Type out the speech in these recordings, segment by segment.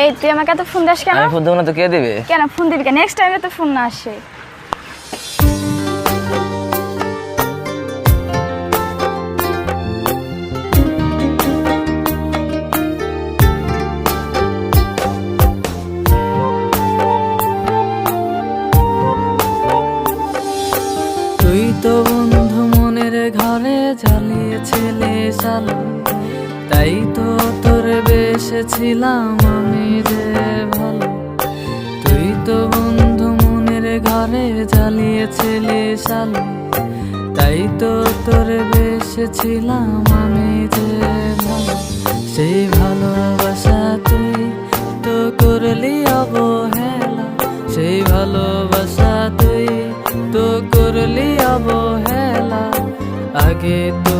এই তুই আমাকে এত ফোন দাস কেন? আমি ফোন দেবো না তো কে দেবে? কেন ফোন দিবি কেন? নেক্সট টাইমে তো ফোন না আসে। তুই তো বন্ধু সালো তাই তো তোর বেসেছিলাম আমি যে ভালো। তুই তো বন্ধু মনের ঘরে জ্বালিয়েছিলে সালো তাই তো তোর বেসেছিলাম আমি যে ভালো। সেই ভালোবাসা তুই তো করলি অবহেলা। সেই ভালোবাসা তুই তো করলি অবহেলা। আগে তো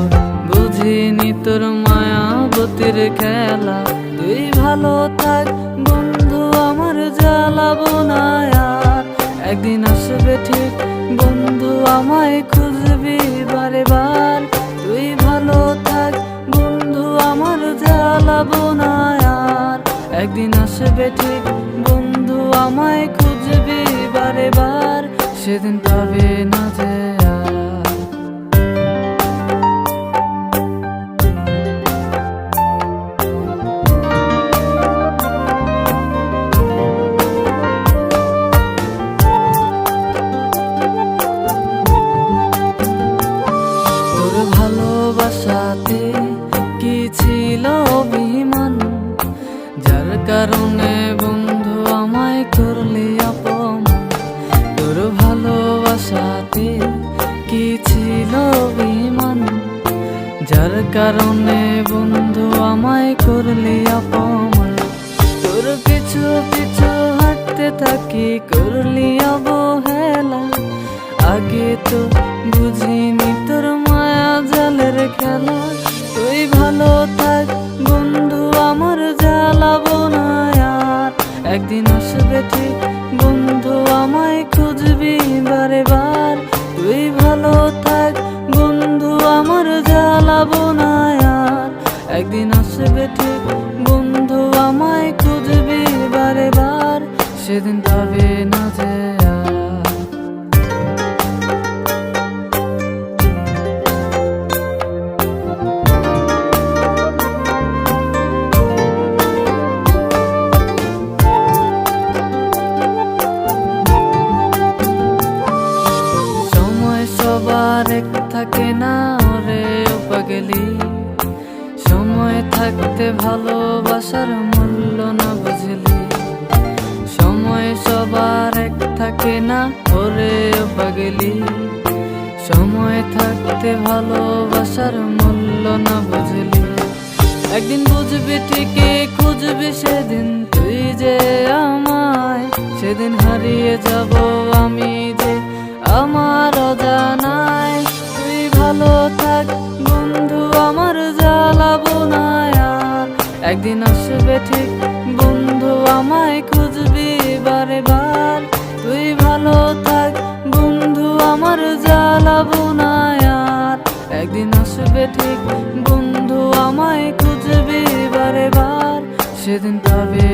বুঝিনি তোর মায়াবতীর খেলা। তুই ভালো থাক বন্ধু আমার জ্বালাবো না আর একদিন আসবে ঠিক বন্ধু আমায় খুঁজবি বারে বার তুই ভালো থাক বন্ধু আমার জ্বালাবো না আর একদিন আসবে ঠিক বন্ধু আমায় খুঁজবি বারে বার সেদিন পাবে না যে কারণে বন্ধু, আমায় করলি অপমান। তোর ভালোবাসাতে কি ছিল অভিমান? যার কারণে বন্ধু, আমায় করলি অপমান। তোর পিছু পিছু হাঁটতে থাকি, করলি অবহেলা। আগে তো বুঝিনি একদিন আসবে ঠিক। বন্ধু, আমায় খুঁজবি বারে বার। তুই ভালো থাক, বন্ধু, আমার জ্বালাবো না আর। একদিন আসবে ঠিক। বন্ধু, আমায় খুঁজবি বারে বার। সেদিন পাবে না যে থাকে না রে পাগলি। সময় থাকতে ভালোবাসার মূল্য না বুঝলি। সময় সবার এক থাকে না ওরে পাগলি। সময় থাকতে ভালোবাসার মূল্য না বুঝলি। একদিন বুঝবি ঠিকই, খুঁজবি সেদিন। তুই যে আমায়, সেদিন হারিয়ে যাব আমি যে আমার অজানায়। ভালো থাক বন্ধু, আমার জ্বালাবো না আর একদিন আসবে ঠিক বন্ধু, আমায় খুঁজবি বারে বার। তুই ভালো থাক বন্ধু, আমার জ্বালাবো না আর একদিন আসবে ঠিক বন্ধু, আমায় খুঁজবি বারে বার। সেদিন পাবে